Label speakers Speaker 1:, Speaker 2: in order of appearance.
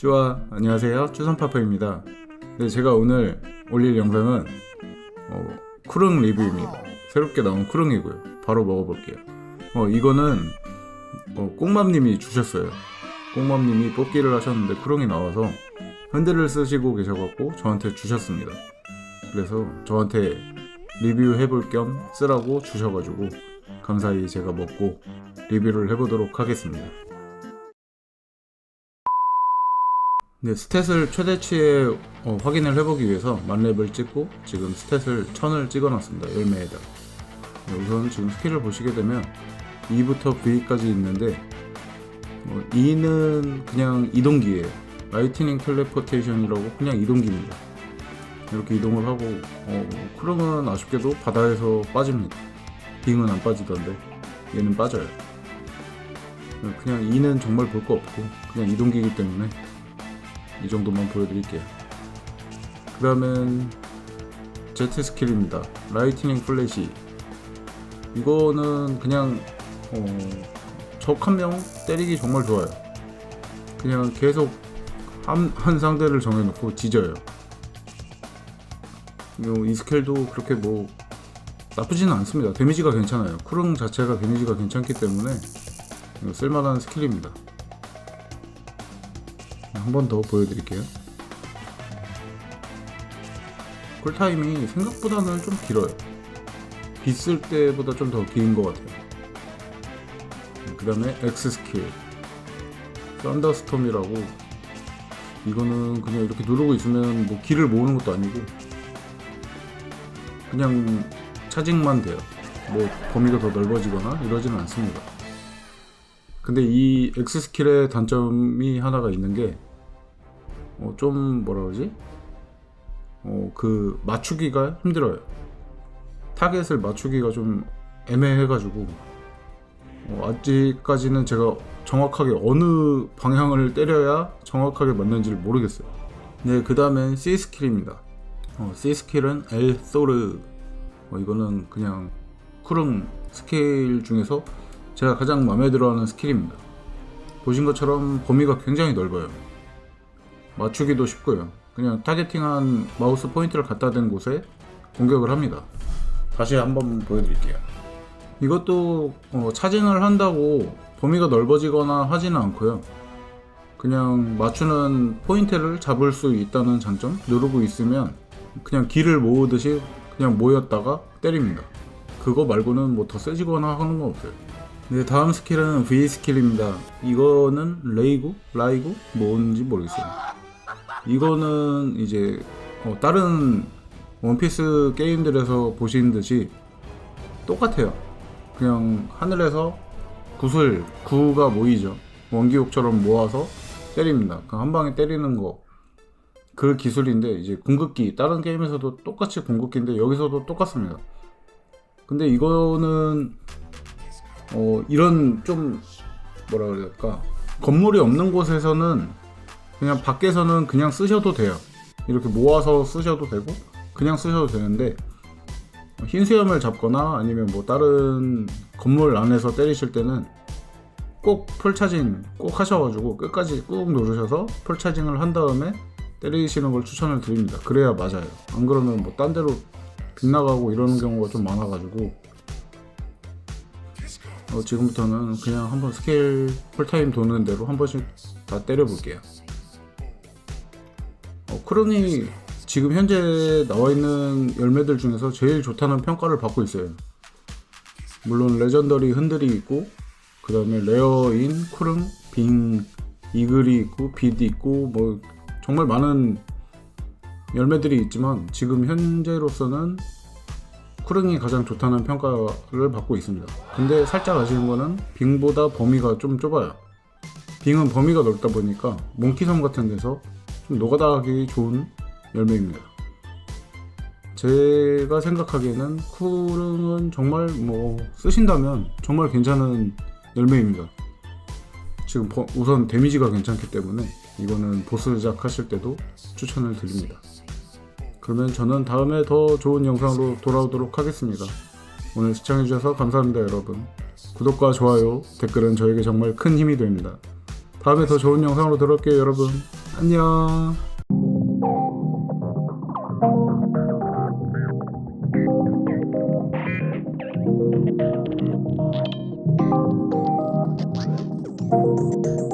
Speaker 1: 쭈아 안녕하세요. 쭈선파파입니다. 네 제가 오늘 올릴 영상은 어, 쿠릉 리뷰입니다. 새롭게 나온 쿠릉이고요. 바로 먹어볼게요. 어 이거는 어, 꽁맘님이 주셨어요. 꽁맘님이 뽑기를 하셨는데 쿠릉이 나와서 핸들을 쓰시고 계셔갖고 저한테 주셨습니다. 그래서 저한테 리뷰해볼 겸 쓰라고 주셔가지고 감사히 제가 먹고 리뷰를 해보도록 하겠습니다 네, 스탯을 최대치에 어, 확인을 해보기 위해서 만렙을 찍고 지금 스탯을 1000을 찍어놨습니다. 열매에다. 네, 우선 지금 스킬을 보시게 되면 E부터 V까지 있는데 어, E는 그냥 이동기예요. 라이트닝 텔레포테이션이라고 그냥 이동기입니다. 이렇게 이동을 하고 어, 크롱은 아쉽게도 바다에서 빠집니다. 빙은 안 빠지던데 얘는 빠져요. 네, 그냥 E는 정말 볼 거 없고 그냥 이동기이기 때문에 이 정도만 보여드릴게요. 그 다음엔 제트 스킬입니다. 라이트닝 플래시. 이거는 그냥 어, 적한 명 때리기 정말 좋아요. 그냥 계속 한, 한 상대를 정해놓고 지져요. 요, 이 스킬도 그렇게 뭐 나쁘지는 않습니다. 데미지가 괜찮아요. 쿠릉 자체가 데미지가 괜찮기 때문에 쓸만한 스킬입니다. 한 번 더 보여드릴게요. 쿨타임이 생각보다는 좀 길어요. 빗쓸 때보다 좀 더 긴 것 같아요. 그 다음에 X 스킬. 썬더스톰이라고 이거는 그냥 이렇게 누르고 있으면 뭐 길을 모으는 것도 아니고 그냥 차징만 돼요. 뭐 범위가 더 넓어지거나 이러지는 않습니다. 근데 이 X 스킬의 단점이 하나가 있는 게, 어, 좀 뭐라 그러지? 어, 그 맞추기가 힘들어요. 타겟을 맞추기가 좀 애매해가지고, 어, 아직까지는 제가 정확하게 어느 방향을 때려야 정확하게 맞는지를 모르겠어요. 네, 그 다음엔 C 스킬입니다. 어, C 스킬은 엘 소르. 어, 이거는 그냥 쿠릉 스킬 중에서 제가 가장 마음에 들어하는 스킬입니다. 보신 것처럼 범위가 굉장히 넓어요. 맞추기도 쉽고요. 그냥 타겟팅한 마우스 포인트를 갖다 댄 곳에 공격을 합니다. 다시 한번 보여드릴게요. 이것도 어, 차징을 한다고 범위가 넓어지거나 하지는 않고요. 그냥 맞추는 포인트를 잡을 수 있다는 장점? 누르고 있으면 그냥 길을 모으듯이 그냥 모였다가 때립니다. 그거 말고는 뭐 더 세지거나 하는 건 없어요. 네, 다음 스킬은 V 스킬입니다. 이거는 레이구? 라이구? 뭔지 모르겠어요. 이거는 이제 어, 다른 원피스 게임들에서 보신 듯이 똑같아요. 그냥 하늘에서 구슬, 구가 모이죠. 원기옥처럼 모아서 때립니다. 그한 방에 때리는 거. 그 기술인데 이제 궁극기 다른 게임에서도 똑같이 궁극기인데 여기서도 똑같습니다. 근데 이거는 어, 이런 좀 뭐라 그럴까 건물이 없는 곳에서는 그냥 밖에서는 그냥 쓰셔도 돼요. 이렇게 모아서 쓰셔도 되고 그냥 쓰셔도 되는데 흰 수염을 잡거나 아니면 뭐 다른 건물 안에서 때리실 때는 꼭 풀차징 꼭 하셔가지고 끝까지 꾹 누르셔서 풀차징을 한 다음에 때리시는 걸 추천을 드립니다. 그래야 맞아요. 안 그러면 뭐 딴 데로 빗나가고 이러는 경우가 좀 많아가지고 어, 지금부터는 그냥 한번 스케일 풀타임 도는 대로 한 번씩 다 때려볼게요. 어, 크론이 지금 현재 나와 있는 열매들 중에서 제일 좋다는 평가를 받고 있어요. 물론 레전더리 흔들이 있고 그 다음에 레어인 쿠릉, 빙, 이글이 있고 빛이 있고 뭐 정말 많은 열매들이 있지만 지금 현재로서는 쿠릉이 가장 좋다는 평가를 받고 있습니다. 근데 살짝 아쉬운 거는 빙보다 범위가 좀 좁아요. 빙은 범위가 넓다 보니까 몽키섬 같은 데서 좀 노가다하기 좋은 열매입니다. 제가 생각하기에는 쿠릉은 정말 뭐 쓰신다면 정말 괜찮은 열매입니다. 지금 버- 우선 데미지가 괜찮기 때문에 이거는 보스작 하실 때도 추천을 드립니다. 그러면 저는 다음에 더 좋은 영상으로 돌아오도록 하겠습니다. 오늘 시청해주셔서 감사합니다, 여러분. 구독과 좋아요, 댓글은 저에게 정말 큰 힘이 됩니다. 다음에 더 좋은 영상으로 돌아올게요, 여러분. 안녕! Thank you.